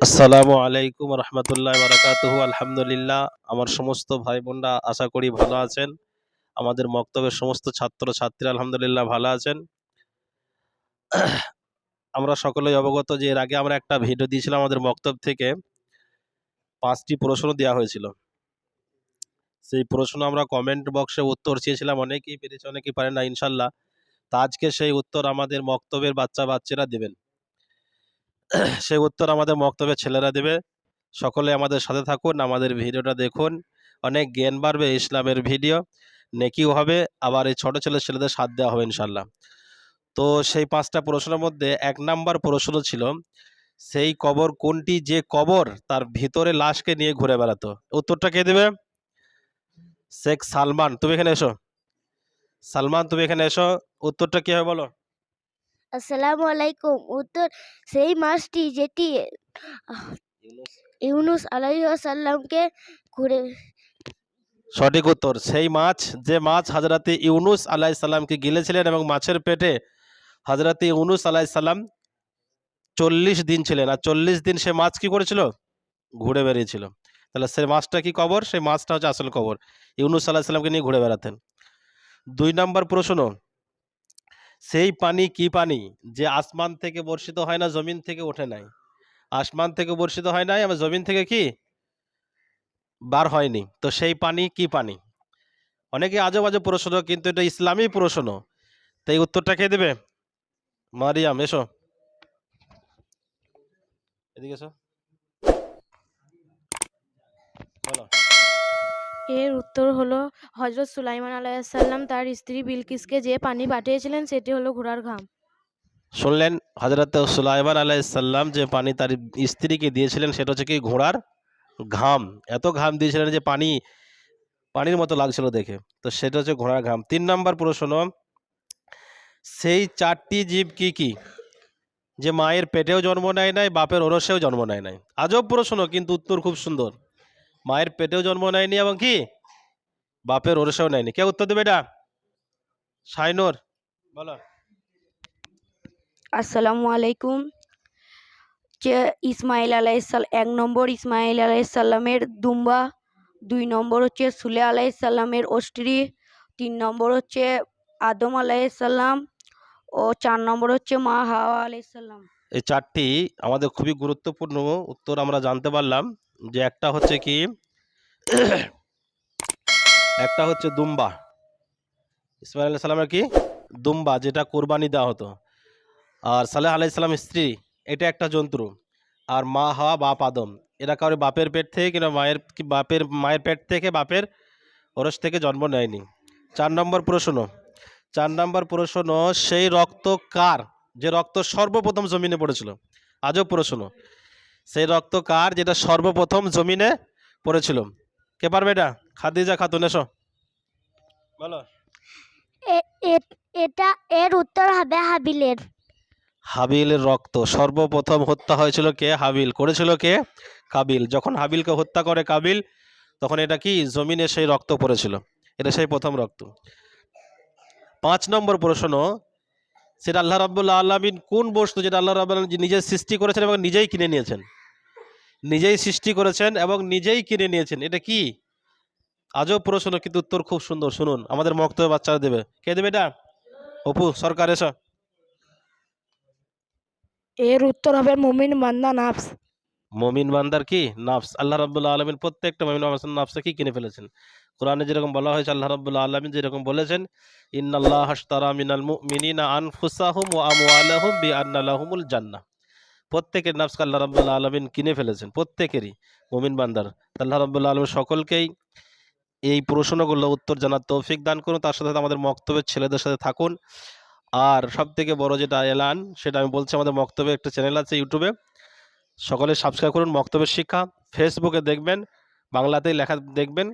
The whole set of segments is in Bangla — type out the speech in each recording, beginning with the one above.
আসসালামু আলাইকুম রহমতুল্লাহ বারাকাতুহু। আলহামদুলিল্লাহ, আমার সমস্ত ভাই বোনরা আশা করি ভালো আছেন। আমাদের মক্তবের সমস্ত ছাত্র ছাত্রী আলহামদুলিল্লাহ ভালো আছেন। আমরা সকলেই অবগত যে এর আগে আমরা একটা ভিডিও দিয়েছিলাম আমাদের মক্তব থেকে। পাঁচটি প্রশ্ন দেওয়া হয়েছিল। সেই প্রশ্ন আমরা কমেন্ট বক্সে উত্তর চেয়েছিলাম, অনেকেই পেরেছে, অনেকেই পারে না, ইনশাল্লাহ। তা আজকে সেই উত্তর আমাদের মক্তবের বাচ্চা বাচ্চারা দেবেন। সেই উত্তর আমাদের মক্তবের ছেলেরা দেবে। সকলে আমাদের সাথে থাকুন, আমাদের ভিডিওটা দেখুন। অনেক জ্ঞান বাড়বে ইসলামের ভিডিও। নেকিও হবে। আবার এই ছোটো ছেলে ছেলেদের সাথ দেওয়া হবে ইনশাল্লাহ তো সেই পাঁচটা প্রশ্নের মধ্যে এক নাম্বার প্রশ্ন ছিল, সেই কবর কোনটি যে কবর তার ভিতরে লাশকে নিয়ে ঘুরে বেড়াতো? উত্তরটা কে দেবে? শেখ সালমান। তুমি এখানে এসো। সালমান, তুমি এখানে এসো। উত্তরটা কি হবে বলো? আসসালামু আলাইকুম। উত্তর সেই মাছটি যেটি ইউনুস। আলাইসাল্লামকে ঘুরে সঠিক উত্তর সেই মাছ যে মাছ হাজরাতে ইউনুস আলাহ সাল্লামকে গিলেছিলেন এবং মাছের পেটে হাজরাতে ইউনুস আলাহ সাল্লাম চল্লিশ দিন ছিলেন। আর চল্লিশ দিন সে মাছ কি করেছিল? ঘুরে বেরিয়েছিল তাহলে সেই মাছটা কি কবর? সেই মাছটা হচ্ছে আসল কবর। ইউনুস আলাহ সাল্লামকে নিয়ে ঘুরে বেড়াতেন। দুই নম্বর প্রশ্ন সেই পানি কি পানি? যে আসমান থেকে বর্ষিত হয় না, জমিন থেকে ওঠে নাই। আসমান থেকে বর্ষিত হয় নাই আমার জমিন থেকে কি? বার হয়নি। তো সেই পানি কি পানি? অনেকে আজব আজব প্রশ্ন, কিন্তু এটা ইসলামী প্রশ্ন। তাই উত্তরটা কে দেবে? মারিয়াম, এসো। এদিকে এসো। বলো। এর উত্তর হলো হজরত সুলাইমান আলাইসাল্লাম তার স্ত্রী বিলকিসকে যে পানি পাঠিয়েছিলেন সেটি হলো ঘোড়ার ঘাম। শুনলেন হজরত সুলাইমান আলাইসাল্লাম যে পানি তার স্ত্রীকে দিয়েছিলেন সেটা হচ্ছে কি ঘোড়ার ঘাম। এত ঘাম দিয়েছিলেন যে পানি, পানির মতো লাগছিল দেখে। তো সেটা হচ্ছে ঘোড়ার ঘাম। তিন নম্বর প্রশ্ন সেই চারটি জীব কি কি? যে মায়ের পেটেও জন্ম নেয় নাই, বাপের ওরসেও জন্ম নেয় নাই। আজব প্রশ্ন, কিন্তু উত্তর খুব সুন্দর। মায়ের পেটেও জন্ম নেয়নি এবং কি? বাপের ওরসেও নেয়নি। কে উত্তর দেবে এটা? সাইনোর বলো। আসসালামু আলাইকুম। যে ইসমাইল আলাইসাল এক নম্বর ইসমাইল আলাইসাল্লামের দুম্বা দুই নম্বর হচ্ছে সুলে আলাইসাল্লামের অস্ত্রী তিন নম্বর হচ্ছে আদম আলাইসাল্লাম ও চার নম্বর হচ্ছে মা হাওয়া আলাইসাল্লাম এই চারটি আমাদের খুবই গুরুত্বপূর্ণ উত্তর আমরা জানতে পারলাম। যে একটা হচ্ছে কি, একটা হচ্ছে দুম্বা। ইসমাইল আলাইহিস সালামের কি? দুম্বা, যেটা কোরবানি দেওয়া হতো। আর সালেহ আলাইহিস সালাম স্ত্রী, এটা একটা জন্তু। আর মা হাওয়া, বাপ আদম। এরা কারও বাপের পেট থেকে কিংবা মায়ের, বাপের, মায়ের পেট থেকে বাপের ওরস থেকে জন্ম নেয়নি। চার নম্বর প্রশ্ন। চার নম্বর প্রশ্ন, সেই রক্ত কার? যে রক্ত সর্বপ্রথম জমিনে পড়েছিল। আজও প্রশ্ন। সেই রক্ত কার যেটা সর্বপ্রথম জমিনে পড়েছিল? কে পারবে এটা? খাদিজা খাতুন এসো। বলো। এটা এর উত্তর হবে হাবিলের। হাবিলের রক্ত। সর্বপ্রথম হত্যা হয়েছিল কে? হাবিল। করেছিল কে? কাবিল। যখন হাবিলকে হত্যা করে কাবিল তখন এটা কি? জমিনে সেই রক্ত পড়েছিল। এটা সেই প্রথম রক্ত। পাঁচ নম্বর প্রশ্ন সেটা আল্লাহ রাবুল্লাহ আলমিন কোন বস্তু যেটা আল্লাহ রাবুল নিজে সৃষ্টি করেছেন এবং নিজেই কিনে নিয়েছেন? নিজেই সৃষ্টি করেছেন এবং নিজেই কিনে নিয়েছেন। এটা কি? আজও প্রশ্ন কিন্তু উত্তর খুব সুন্দর। শুনুন আমাদের মক্তব্য বাচ্চারা দেবে। কে দেবে এটা? অপু সরকার এসো। এর উত্তর হবে মুমিন বান্দা নাফস। মমিন বান্দার কি? নাফস। আল্লাহ রাবুল্লাহ আলমিন প্রত্যেকটা মমিন বান্দার নাফসে কি কিনে ফেলেছেন? কোরআনে যেরকম বলা হয়েছে আল্লাহ রাবুল্লাহ আলমিন যেরকম বলেছেন ইন্নাল্লাহ হাসতারা মিনাল মুমিনিনা আনফুসাহুম ওয়া আমওয়ালাহুম বিআন্নালাহুমুল জান্নাহ। প্রত্যেকের নাফসকে আল্লাহ রাবুল্লাহ আলমিন কিনে ফেলেছেন, প্রত্যেকেরই। মুমিন বান্দার। আল্লাহ রাবুল্লাহ আলমিন সকলকেই এই প্রশ্নগুলো উত্তর জানার তৌফিক দান করুন। তার সাথে সাথে আমাদের মক্তবের ছেলেদের সাথে থাকুন। আর সব থেকে বড় যেটা এলান, সেটা আমি বলছি আমাদের মক্তবে একটা চ্যানেল আছে ইউটিউবে। সকলে সাবস্ক্রাইব করুন মক্তবের শিক্ষা। ফেসবুকে দেখবেন, বাংলাতেই লেখা দেখবেন,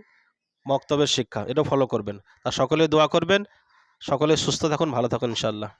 মক্তবের শিক্ষা। এটা ফলো করবেন। আর সকলে দোয়া করবেন। সকলে সুস্থ থাকুন, ভালো থাকুন ইনশাল্লাহ